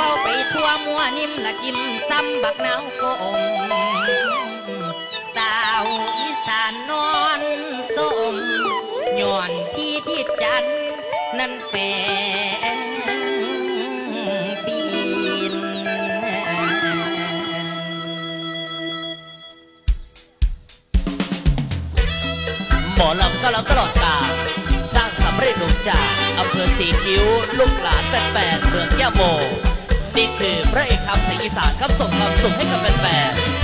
ว้าไปทั่วมัวนิ่มละกิมซ้ำบักนาวโกมสาวอีสานนอนสมย้อนพี่ที่จันนั้นแปลปีนหมอลำก็ลำตลอดกาลสร้างสำเร็จหนุ่มจากอำเภอสีคิ้ว ลูกหลานแฟนๆเมืองยะโม นี่คือพระเอกคำเสียงอีสานครับส่งความสุขให้กับแฟนๆ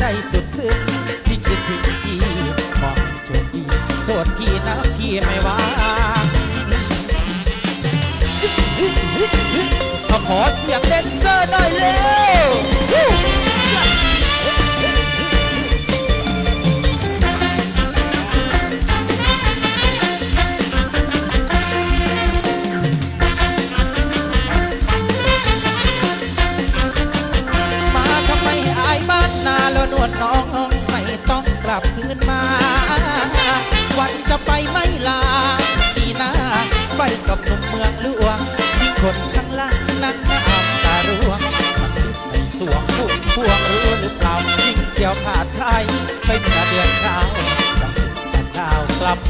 ได้สุดซึ้งที่คิดถึงพี่ของโชคดีโทษพี่นะพี่ไม่ว่างขอเสียงเดนเซอร์หน่อยเร็ว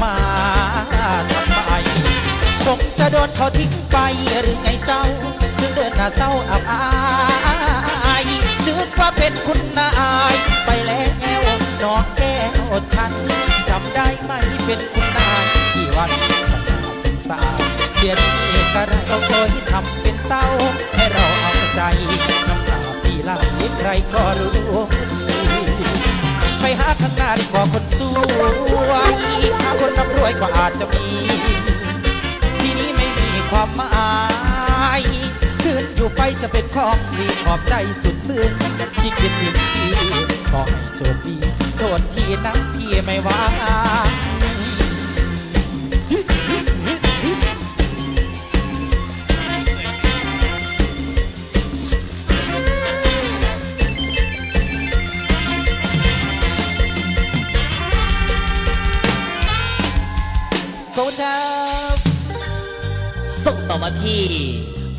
มาทำไมคงจะโดนเขาทิ้งไปหรือไงเจ้าถึงเดินหน้าเศร้าอับอายนึกว่าเป็นคุณนายไปแล้วน้องแก้วฉันจำได้ไหมเป็นคุณนายกี่วันฉันน่าสงสารเสียทีกระไรเขาเคยทำเป็นเศร้า ให้เราเอาใจน้ำตาที่ไหลใครก็รู้าข้างหน้าดีกว่าคนสวยถ้าคนร่ำรวยก็อาจจะมี ทีนี้ไม่มีความหมายคืนอยู่ไปจะเป็นของดีขอบใจสุดซึ้งที่คิดถึงพี่ขอให้โชคดีโทษทีนะพี่ไม่ว่า ส่งต่อมาที่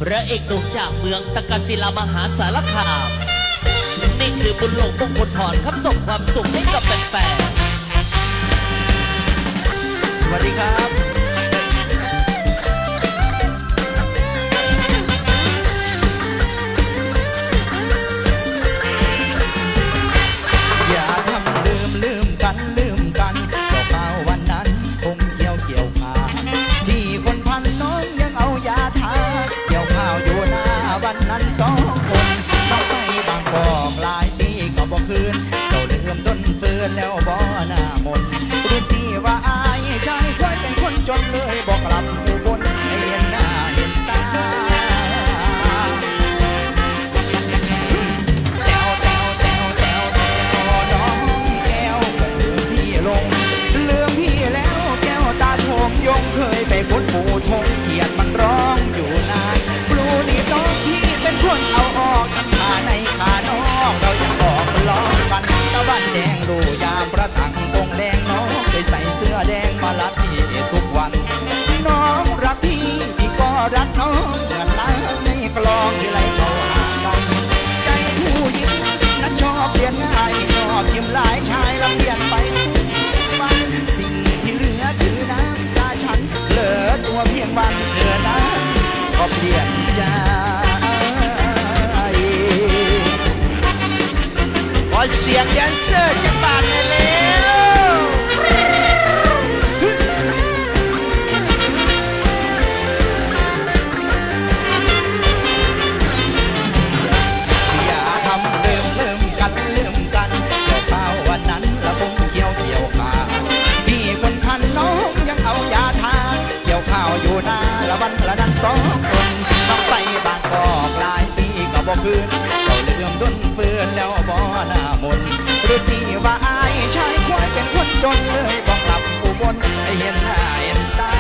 พระเอกหนุ่มจากเมืองตะกศิลามหาสารคาม นี่คือบุญหลงมงคลถอนครับส่งความสุขให้กับแฟนๆสวัสดีครับ ใจ ขอเสียงแดนเซอร์จังบาดเลยแล้วอย่าทำลืมลืมกันลืมกันเกี่ยวข้าววันนั้นละคงเกี่ยวเกี่ยวขาพี่คนพันน้องยังเอายาทาเกี่ยวข้าวอยู่หน้าละวันละนั้นสอง บอกคืนเจ้าลืมดุนเฟือนแล้วบ่หน้ามนหรือที่ว่าอายชายควายเป็นคนจนเลยบอกกลับอุบลให้เห็นหน้าเห็นตา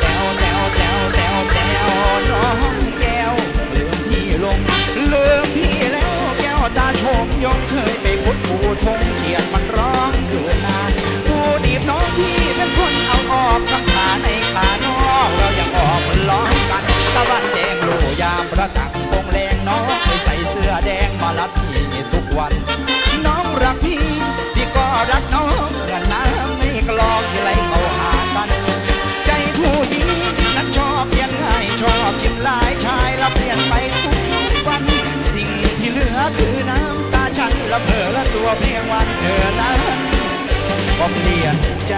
แต้วแต้วแต้วแต้วแต้วน้องแก้วลืมพี่ลงลืมพี่แล้วแก้วตาชมยงเคย อแดงมาลัดพี่ทุกวัน น้องรักพี่ พี่ก็รักน้องเงินน้ำไม่กลอกที่ไหลเข้าหากัน ใจผู้หญิงนั้นชอบเปลี่ยนง่ายชอบชิมหลายชายละเปลี่ยนไปทุกวัน สิ่งที่เหลือคือน้ำตาฉันละเพอละตัวเพียงวันเธอนั้นก็เปลี่ยนใจ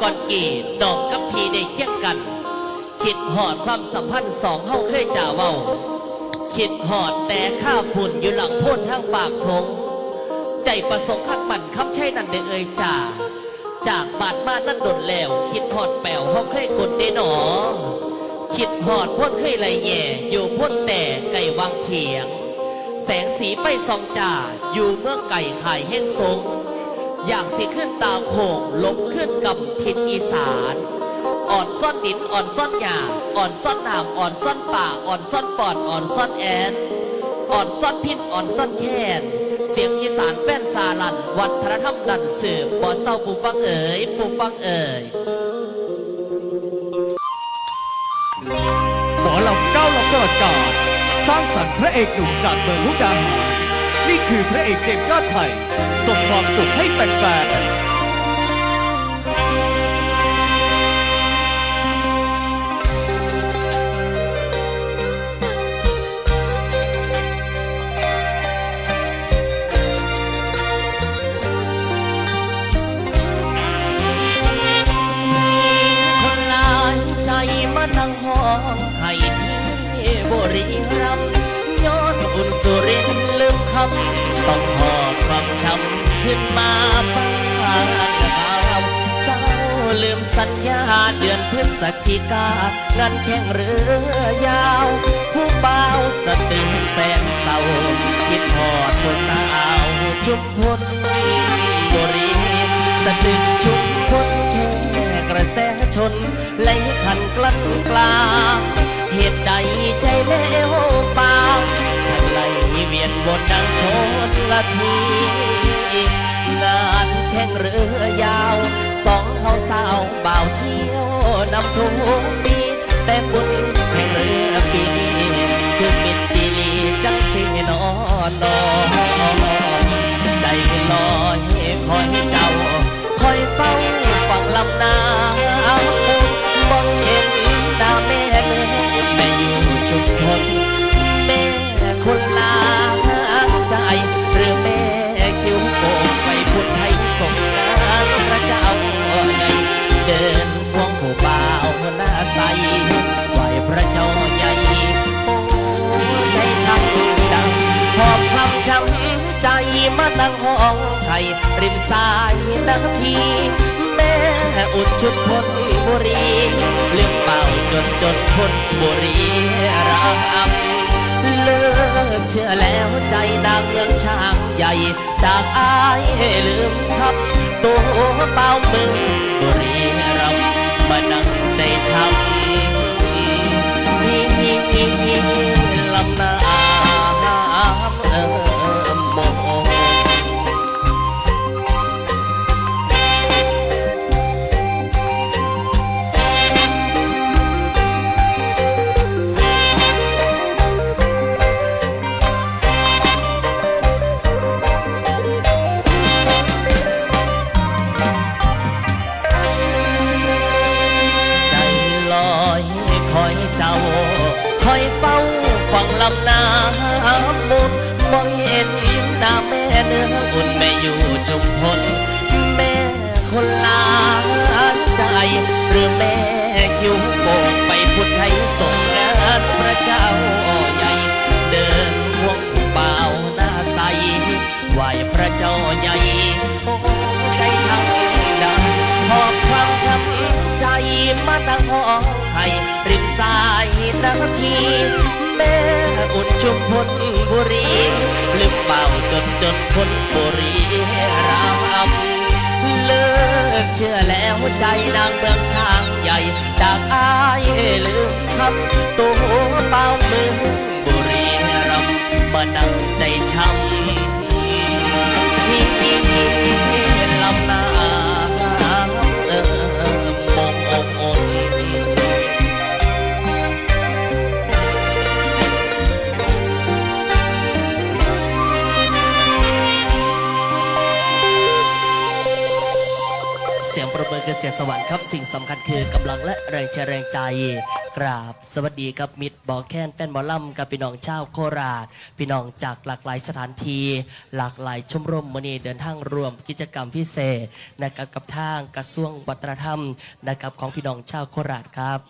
ก่อนกีดอกกับพีได้เคียงกัน คิดหอดความสัมพันธ์สองเฮาเคยจ่าเว้า คิดหอดแต่ข้าวฝุ่นอยู่หลังพ้นทางปากทงใจประสงค์ขักมันคำใช่นั่นเด้อเอ่ยจ่าจากบาดมานั่นดนแล้ว คิดหอดแปวเฮาเคยกดได้หนอ คิดหอดพ่นเคยไหลแย่อยู่พ่นแต่ไก่วางเขียง แสงสีไปสองจ่าอยู่เมื่อไก่ขายเฮ่งทรง อยากสิขึ้นตาโขงลบขึ้นกับทิศอีสานอ่อนซ่อนดินอ่อนซ่อนหญ้าอ่อนซ่อนน้ำอ่อนซ่อนป่าอ่อนซ่อนปอดอ่อนซ่อนแอนอ่อนซ่อนพิษอ่อนซ่อนแค้นเสียงอีสานแป้นซาลัน วัฒนธรรมดันสืบบ่เศร้าปูฟังเอ๋ยปูฟังเอ๋ยหมอลำก้าวลำตลอดกาลสร้างสรรค์พระเอกหนุ่มจากเมืองมุกดาหาร นี่คือพระเอกเจมส์ยอดไผ่ส่งความสุขให้แฟนๆคนหลายใจมานั่งห้องให้ที่บุรี ต้องหอบความช้ำขึ้นมาบ้างครับเจ้าลืมสัญญาเดือนพฤศจิกา งานแข่งเรือยาว ผู้เบาสะตึงแสนเศร้าคิดทอดผู้สาวชุมพลบุรีสะดึกชุมพลแค่กระแสชนไหลขันกลั้นกลางเหตุใดใจเลวปางฉันไหล เวียนวนดังชนละทีงานแข่งเรือยา นั่งห้องไทย ริมสายนาทีแม่อุดชุดพลบุรีเลืมเป่าจนจนพลบุรีรักเลิกเชื่อแล้วใจนางเมืองช้างใหญ่ จากอายลืมครับตัวเป่าเมืองบุรีรัมย์มานั่งใจช้ำที่ลำ คอยเจ้า คอยเฝ้าฟังลำน้ำมุนมองเห็นหน้าแม่เนื้ออุ่นแม่อยู่จุมพลแม่คนลาใจ หรือแม่คิวโบกไปพุทธไทยส่งงานพระเจ้าใหญ่ เดินพวงผู้บ่าหน้าใสไหวพระเจ้าใหญ่โอ้ใจช่างดังหอบความช้ำใจมาตั้งห้องให้ริ สายนาทีแม่อุ่นชุมพลบุรีลืมเป่าจนจนพลบุรีรำเลิกเชื่อแล้วใจนางเมืองช้างใหญ่จากอายลืมคำตัว เมินคือเสียงสวรรค์ครับสิ่งสำคัญคือกำลังและแรงเชียร์แรงใจกราบ สวัสดีครับมิตรบอแค้นแป้นบอล่ำกับพี่น้องชาวโคราช พี่น้องจากหลากหลายสถานที่หลากหลายชมรมมณีเดินทางรวมกิจกรรมพิเศษนะครับกับทางกระทรวงวัฒนธรรมนะครับของพี่น้องชาวโคราชครับ